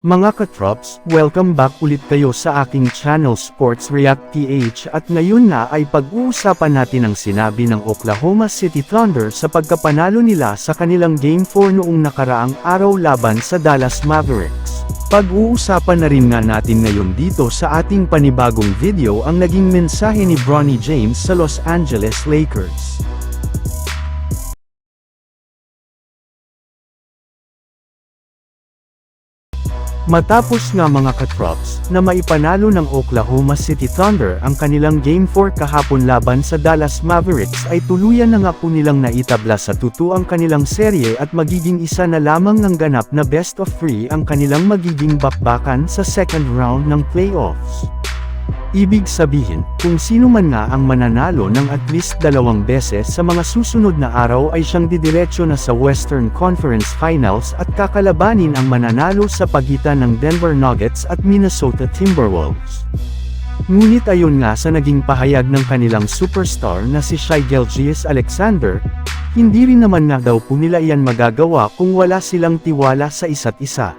Mga katrops, welcome back ulit kayo sa aking channel Sports React PH at ngayon na ay pag-uusapan natin ang sinabi ng Oklahoma City Thunder sa pagkapanalo nila sa kanilang Game 4 noong nakaraang araw laban sa Dallas Mavericks. Pag-uusapan na rin nga natin ngayon dito sa ating panibagong video ang naging mensahe ni Bronny James sa Los Angeles Lakers. Matapos nga mga katrops, na maipanalo ng Oklahoma City Thunder ang kanilang Game 4 kahapon laban sa Dallas Mavericks ay tuluyan na nga po nilang naitabla sa tutu ang kanilang serye at magiging isa na lamang ng ganap na best of 3 ang kanilang magiging bakbakan sa second round ng playoffs. Ibig sabihin, kung sino man nga ang mananalo ng at least dalawang beses sa mga susunod na araw ay siyang didiretso na sa Western Conference Finals at kakalabanin ang mananalo sa pagitan ng Denver Nuggets at Minnesota Timberwolves. Ngunit ayon nga sa naging pahayag ng kanilang superstar na si Shai Gilgeous Alexander, hindi rin naman nga daw po nila iyan magagawa kung wala silang tiwala sa isa't isa.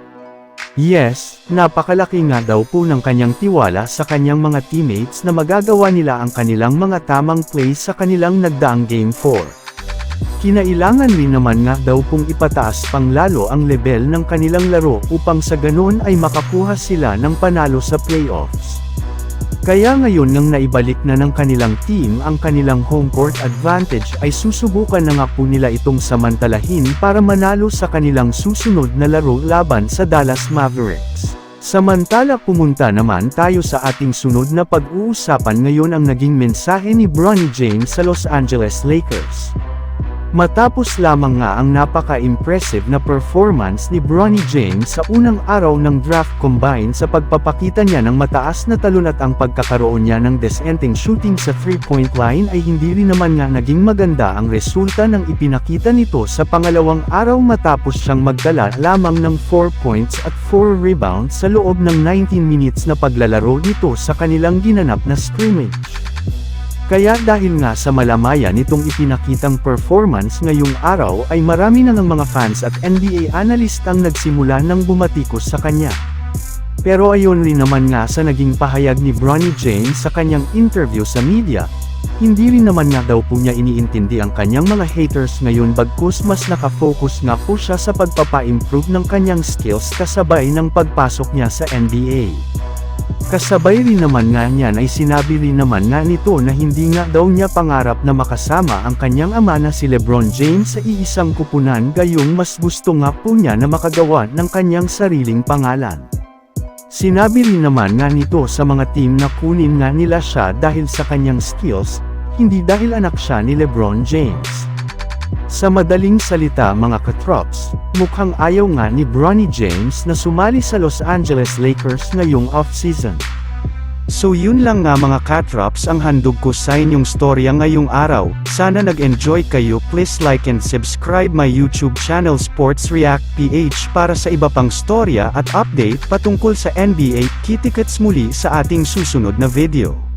Yes, napakalaki nga daw po ng kanyang tiwala sa kanyang mga teammates na magagawa nila ang kanilang mga tamang plays sa kanilang nagdaang Game 4. Kinailangan rin naman nga daw pong ipataas pang lalo ang level ng kanilang laro upang sa ganun ay makakuha sila ng panalo sa playoffs. Kaya ngayon nang naibalik na ng kanilang team ang kanilang home court advantage ay susubukan na nga po nila itong samantalahin para manalo sa kanilang susunod na laro laban sa Dallas Mavericks. Samantala pumunta naman tayo sa ating sunod na pag-uusapan ngayon ang naging mensahe ni Bronny James sa Los Angeles Lakers. Matapos lamang nga ang napaka-impressive na performance ni Bronny James sa unang araw ng draft combine sa pagpapakita niya ng mataas na talon at ang pagkakaroon niya ng desenteng shooting sa 3-point line ay hindi rin naman nga naging maganda ang resulta ng ipinakita nito sa pangalawang araw matapos siyang magdala lamang ng 4 points at 4 rebounds sa loob ng 19 minutes na paglalaro nito sa kanilang ginanap na scrimmage. Kaya dahil nga sa malamaya nitong ipinakitang performance ngayong araw ay marami na ng mga fans at NBA analyst ang nagsimula ng bumatikos sa kanya. Pero ayon rin naman nga sa naging pahayag ni Bronny James sa kanyang interview sa media, hindi rin naman nga daw po niya iniintindi ang kanyang mga haters ngayon bagkus mas nakafocus nga po siya sa pagpapa-improve ng kanyang skills kasabay ng pagpasok niya sa NBA. Kasabay rin naman nga niyan ay sinabi rin naman nga nito na hindi nga daw niya pangarap na makasama ang kanyang ama na si Lebron James sa iisang kupunan gayong mas gusto nga po niya na makagawa ng kanyang sariling pangalan. Sinabi rin naman nga nito sa mga team na kunin nga nila siya dahil sa kanyang skills, hindi dahil anak siya ni Lebron James. Sa madaling salita mga katrops, mukhang ayaw nga ni Bronny James na sumali sa Los Angeles Lakers ngayong off-season. So yun lang nga mga katrops ang handog ko sa inyong storya ngayong araw, sana nag-enjoy kayo please like and subscribe my YouTube channel Sports React PH para sa iba pang storya at update patungkol sa NBA, kitikets muli sa ating susunod na video.